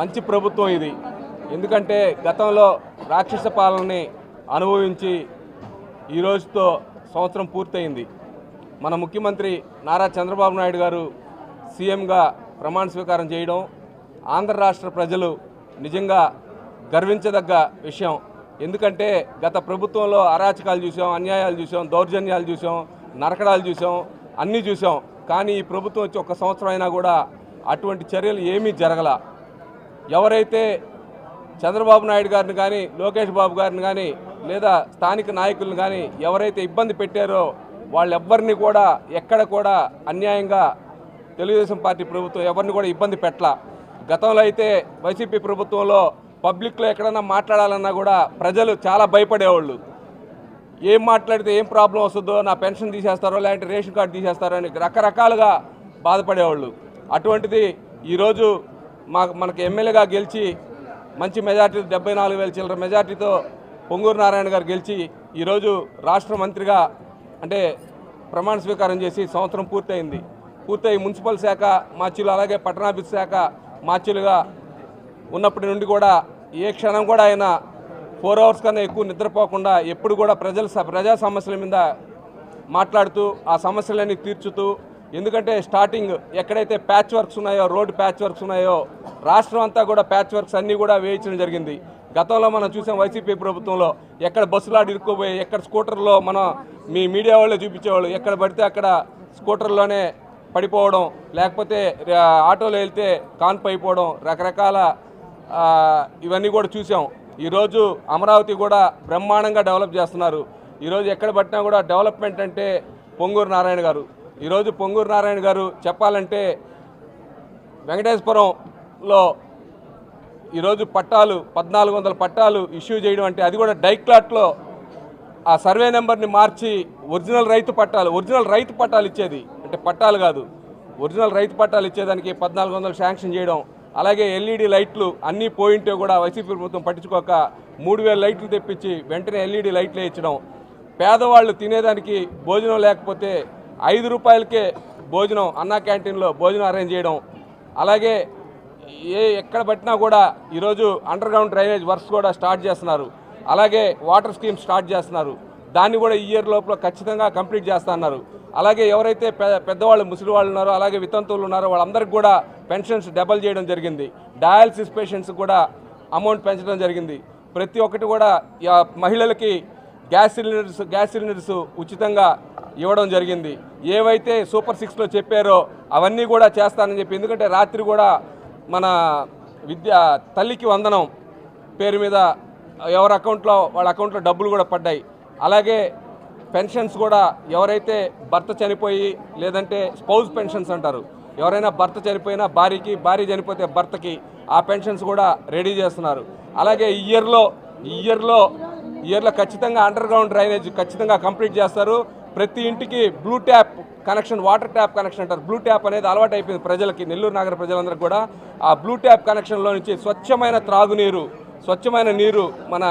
మంచి ప్రభుత్వం ఇది. ఎందుకంటే గతంలో రాక్షస పాలనని అనుభవించి ఈ రోజుతో సంవత్సరం పూర్తయింది. మన ముఖ్యమంత్రి నారా చంద్రబాబు నాయుడు గారు సీఎంగా ప్రమాణ స్వీకారం చేయడం ఆంధ్ర రాష్ట్ర ప్రజలు నిజంగా గర్వించదగ్గ విషయం. ఎందుకంటే గత ప్రభుత్వంలో అరాచకాలు చూసాం అన్యాయాలు చూసాం దౌర్జన్యాలు చూసాం నరకడాలు చూసాం అన్నీ చూసాం. కానీ ఈ ప్రభుత్వం వచ్చి ఒక సంవత్సరం అయినా కూడా అటువంటి చర్యలు ఏమీ జరగల. ఎవరైతే చంద్రబాబు నాయుడు గారిని కానీ లోకేష్ బాబు గారిని కానీ లేదా స్థానిక నాయకులను కానీ ఎవరైతే ఇబ్బంది పెట్టారో వాళ్ళెవ్వరిని కూడా ఎక్కడ కూడా అన్యాయంగా తెలుగుదేశం పార్టీ ప్రభుత్వం ఎవరిని కూడా ఇబ్బంది పెట్టల. గతంలో అయితే వైసీపీ ప్రభుత్వంలో పబ్లిక్లో ఎక్కడన్నా మాట్లాడాలన్నా కూడా ప్రజలు చాలా భయపడేవాళ్ళు. ఏం మాట్లాడితే ఏం ప్రాబ్లం వస్తుందో నా పెన్షన్ తీసేస్తారో లేదంటే రేషన్ కార్డు తీసేస్తారో అని రకరకాలుగా బాధపడేవాళ్ళు. అటువంటిది ఈరోజు మా మనకి ఎమ్మెల్యేగా గెలిచి మంచి మెజార్టీ డెబ్బై నాలుగు వేల చిల్లర మెజార్టీతో పొంగూరు నారాయణ గారు గెలిచి ఈరోజు రాష్ట్ర మంత్రిగా అంటే ప్రమాణ స్వీకారం చేసి సంవత్సరం పూర్తయింది. పూర్తయి మున్సిపల్ శాఖ మార్చిలు అలాగే పట్టణాభివృద్ధి శాఖ మార్చిలుగా ఉన్నప్పటి నుండి కూడా ఏ క్షణం కూడా ఆయన ఫోర్ అవర్స్ కన్నా ఎక్కువ నిద్రపోకుండా ఎప్పుడు కూడా ప్రజల స- ప్రజా సమస్యల మీద మాట్లాడుతూ ఆ సమస్యలన్నీ తీర్చుతూ ఎందుకంటే స్టార్టింగ్ ఎక్కడైతే ప్యాచ్ వర్క్స్ ఉన్నాయో రోడ్డు ప్యాచ్ వర్క్స్ ఉన్నాయో రాష్ట్రం అంతా కూడా ప్యాచ్ వర్క్స్ అన్నీ కూడా వేయించడం జరిగింది. గతంలో మనం చూసాం వైసీపీ ప్రభుత్వంలో ఎక్కడ బస్సులాడి ఇరుక్కుపోయి ఎక్కడ స్కూటర్లో మనం మీ మీడియా వాళ్ళే చూపించేవాళ్ళు ఎక్కడ పడితే అక్కడ స్కూటర్లోనే పడిపోవడం లేకపోతే ఆటోలో వెళ్తే కాన్పు అయిపోవడం రకరకాల ఇవన్నీ కూడా చూసాం. ఈరోజు అమరావతి కూడా బ్రహ్మాండంగా డెవలప్ చేస్తున్నారు. ఈరోజు ఎక్కడ పట్టినా కూడా డెవలప్మెంట్ అంటే పొంగూరు నారాయణ గారు. ఈరోజు పొంగూరు నారాయణ గారు చెప్పాలంటే వెంకటేశ్వరంలో ఈరోజు పట్టాలు పద్నాలుగు వందల పట్టాలు ఇష్యూ చేయడం అంటే అది కూడా డైక్లాట్లో ఆ సర్వే నెంబర్ని మార్చి ఒరిజినల్ రైతు పట్టాలు ఒరిజినల్ రైతు పట్టాలు ఇచ్చేది. అంటే పట్టాలు కాదు ఒరిజినల్ రైతు పట్టాలు ఇచ్చేదానికి పద్నాలుగు వందలు శాంక్షన్ చేయడం అలాగే ఎల్ఈడి లైట్లు అన్నీ పోయింటే కూడా వైసీపీ ప్రభుత్వం పట్టించుకోక మూడు వేల లైట్లు తెప్పించి వెంటనే ఎల్ఈడి లైట్లు ఇచ్చడం. పేదవాళ్ళు తినేదానికి భోజనం లేకపోతే ఐదు రూపాయలకే భోజనం అన్నా క్యాంటీన్లో భోజనం అరేంజ్ చేయడం. అలాగే ఏ ఎక్కడ పట్టినా కూడా ఈరోజు అండర్ గ్రౌండ్ డ్రైనేజ్ వర్క్స్ కూడా స్టార్ట్ చేస్తున్నారు. అలాగే వాటర్ స్కీమ్ స్టార్ట్ చేస్తున్నారు. దాన్ని కూడా ఈ ఇయర్ లోపల ఖచ్చితంగా కంప్లీట్ చేస్తా అన్నారు. అలాగే ఎవరైతే పెద్దవాళ్ళు ముసలి వాళ్ళు ఉన్నారో అలాగే వితంతువులు ఉన్నారో వాళ్ళందరికీ కూడా పెన్షన్స్ డబల్ చేయడం జరిగింది. డయాలసిస్ పేషెంట్స్ కూడా అమౌంట్ పెంచడం జరిగింది. ప్రతి ఒక్కటి కూడా మహిళలకి గ్యాస్ సిలిండర్స్ గ్యాస్ సిలిండర్స్ ఉచితంగా ఇవ్వడం జరిగింది. ఏవైతే సూపర్ సిక్స్లో చెప్పారో అవన్నీ కూడా చేస్తానని చెప్పి ఎందుకంటే రాత్రి కూడా మన విద్య తల్లికి వందనం పేరు మీద ఎవరి అకౌంట్లో వాళ్ళ అకౌంట్లో డబ్బులు కూడా పడ్డాయి. అలాగే పెన్షన్స్ కూడా ఎవరైతే భర్త చనిపోయి లేదంటే స్పౌజ్ పెన్షన్స్ అంటారు ఎవరైనా భర్త చనిపోయినా భార్యకి భార్య చనిపోతే భర్తకి ఆ పెన్షన్స్ కూడా రెడీ చేస్తున్నారు. అలాగే ఇయర్లో ఇయర్లో ఇయర్లో ఖచ్చితంగా అండర్ గ్రౌండ్ డ్రైనేజ్ ఖచ్చితంగా కంప్లీట్ చేస్తారు. ప్రతి ఇంటికి blue tap connection water tap connection అంటారు. బ్లూ ట్యాప్ అనేది అలవాటు అయిపోయింది ప్రజలకి నెల్లూరు నగర ప్రజలందరికీ కూడా. ఆ బ్లూ ట్యాప్ కనెక్షన్లో నుంచి స్వచ్ఛమైన త్రాగునీరు స్వచ్ఛమైన నీరు మన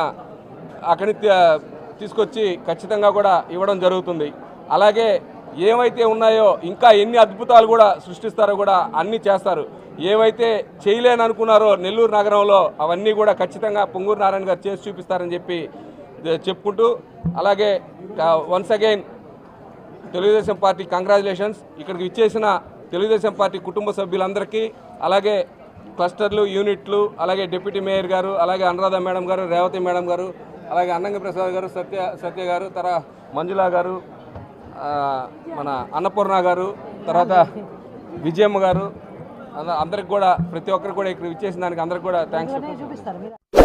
అక్కడి తీసుకొచ్చి ఖచ్చితంగా కూడా ఇవ్వడం జరుగుతుంది. అలాగే ఏవైతే ఉన్నాయో ఇంకా ఎన్ని అద్భుతాలు కూడా సృష్టిస్తారో కూడా అన్నీ చేస్తారు. ఏవైతే చేయలేని అనుకున్నారో నెల్లూరు నగరంలో అవన్నీ కూడా ఖచ్చితంగా పొంగూరు నారాయణ గారు చేసి చూపిస్తారని చెప్పి చెప్పుకుంటూ అలాగే once again Telugu Desam party congratulations. ఇక్కడికి ఇచ్చేసిన తెలుగుదేశం పార్టీ కుటుంబ సభ్యులందరికీ అలాగే క్లస్టర్లు యూనిట్లు అలాగే డిప్యూటీ మేయర్ గారు అలాగే అనురాధ మేడం గారు రేవతి మేడం గారు అలాగే అన్నంగ ప్రసాద్ గారు సత్య సత్య గారు తర్వాత మంజుల గారు మన అన్నపూర్ణ గారు తర్వాత విజయమ్మ గారు అందరికి కూడా ప్రతి ఒక్కరికి కూడా ఇక్కడ ఇచ్చేసిన దానికి అందరికి కూడా థ్యాంక్స్